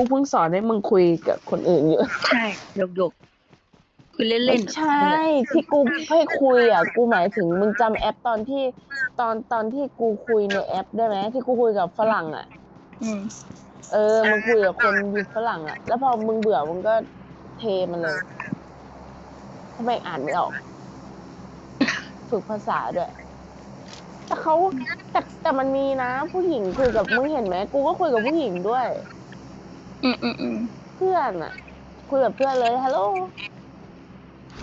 กูเพิ่งสอนให้มึงคุยกับคนอื่นอยู่ใช่หยกหยกๆคือเล่นไม่ๆใช่ ที่กูให้คุยอะ กูหมายถึงมึงจำแอปตอนที่ตอนตอนที่กูคุยในแอปได้ไหมที่กูคุยกับฝรั่งอะ อืมเออมึงคุยกับคนอยู่ฝรั่งอะ แล้วพอมึงเบื่อมึงก็เทมันเลยทำไมอ่านไม่ออก ฝึกภาษาด้วย แต่เขาแต่แต่มันมีนะ ผู้หญิงคุยกับมึงเห็นไหมกูก็คุยกับผู้หญิงด้วย อืมอืมอืมเพื่อนอะคุยกับเพื่อนเลย ฮัลโหล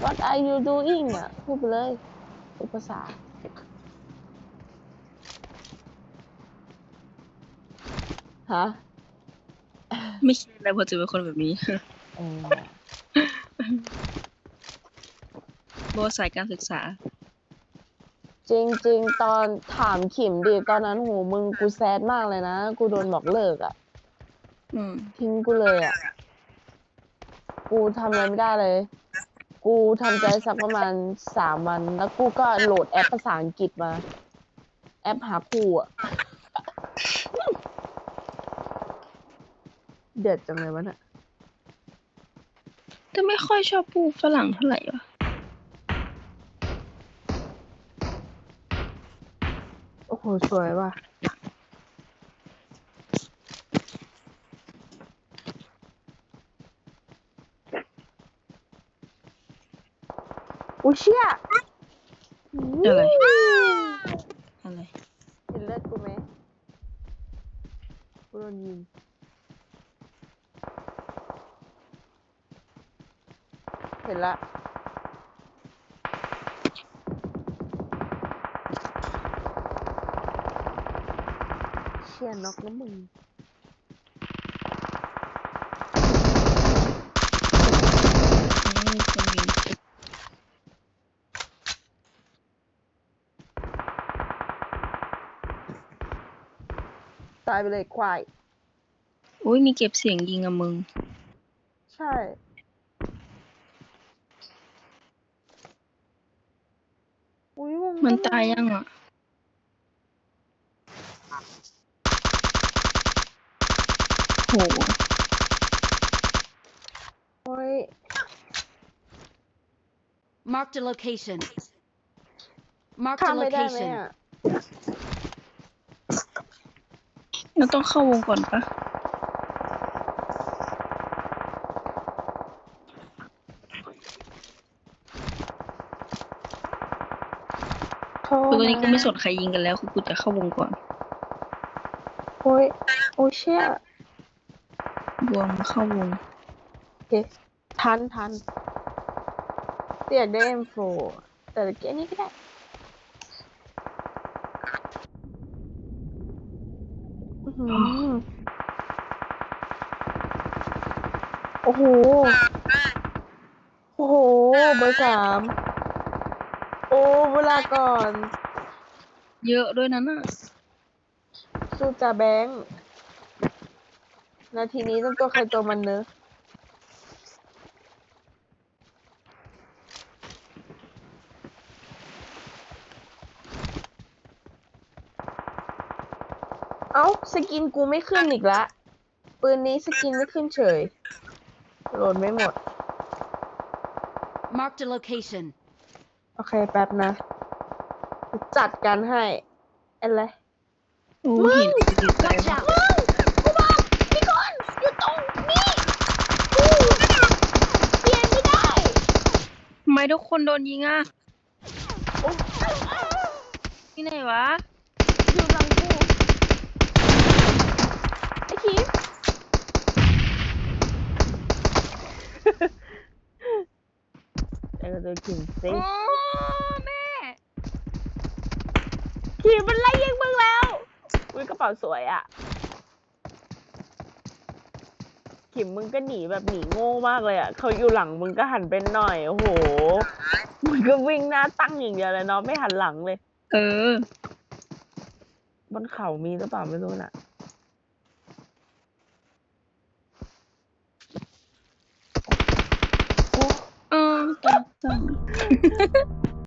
what are you doing อะพูดไปเลยพูดภาษาฮะไม่ใช่แล้วพอเจอเป็นคนแบบนี้ เออโบสายการศึกษา จริง ๆ ตอนถามขิมดิตอนนั้นโหมึงกูแซดมากเลยนะ กูโดนบอกเลิกอะ อืม ทิ้งกูเลยอะกูทำอะไรไม่ได้เลย กูทำใจสักประมาณสามวัน แล้วกูก็โหลดแอปภาษาอังกฤษมา แอปหาคู่อะเดือดจังเลยวะเนี่ยแต่ไม่ค่อยชอบพูดฝรั่งเท่าไหร่วะโอ้โห สวยว่ะ อุ้ยเชี่ยอะไร อะไร เห็นเลือดกูไหมกูโดนยิงเห็นละเชี่ยน็อกแล้วมึง ไม่มีคนยิง ตายไปเลยควาย อุ้ยมีเก็บเสียงยิงอะมึง ใช่ อุ้ยวงมันก็ตายยังอะโห โอ้ย Marked a location. Marked ข้า a มไม่ได้ไหม location. อะ เราต้องเข้าวงก่อนปะโทคือตอนนี้กูษะไม่สนใครยิงกันแล้วคือกูจะเข้าวงก่อน โอ้ย โอ้ยเชี่ยบวมมาเข้าวงโอเคทันทันเสียได้ M4 แต่เกมนี้ก็ได้ อื้อหือโอ้โห โอ้โห เบอร์สาม โอ้เวลาก่อน เยอะด้วยนะน่ะสู้จ่าแบงค์ นาทีนี้ต้องตัวใครตัวมันเนอะ เอ้าสกินกูไม่ขึ้นอีกละปืนนี้สกินไม่ขึ้นเฉยโหลดไม่หมด Marked a location. โอเคแป๊บนะ จัดการให้อะไร โอ้เห็นอยู่ไกล Watch มาก out! มึงกูบอกพี่ก่อนอยู่ตรงนี้กูเปลี่ยนไม่ได้ ทำไมทุกคนโดนยิงอะโอ้ที่ไหนวะ อยู่หลัง กูไอ้คีฟเออเดินถึงสิโอ้แม่คีฟมันไล่ยิงมึงแล้ว อุ้ยกระเป๋าสวยอะ ขิมมึงก็หนีแบบหนีโง่มากเลยอะเขาอยู่หลังมึงก็หันไปหน่อย โอ้โห มึงก็วิ่งหน้าตั้งอย่างเดียวเลยเนาะไม่หันหลังเลย เออบนเขามีหรือเปล่าไม่รู้น่ะ โ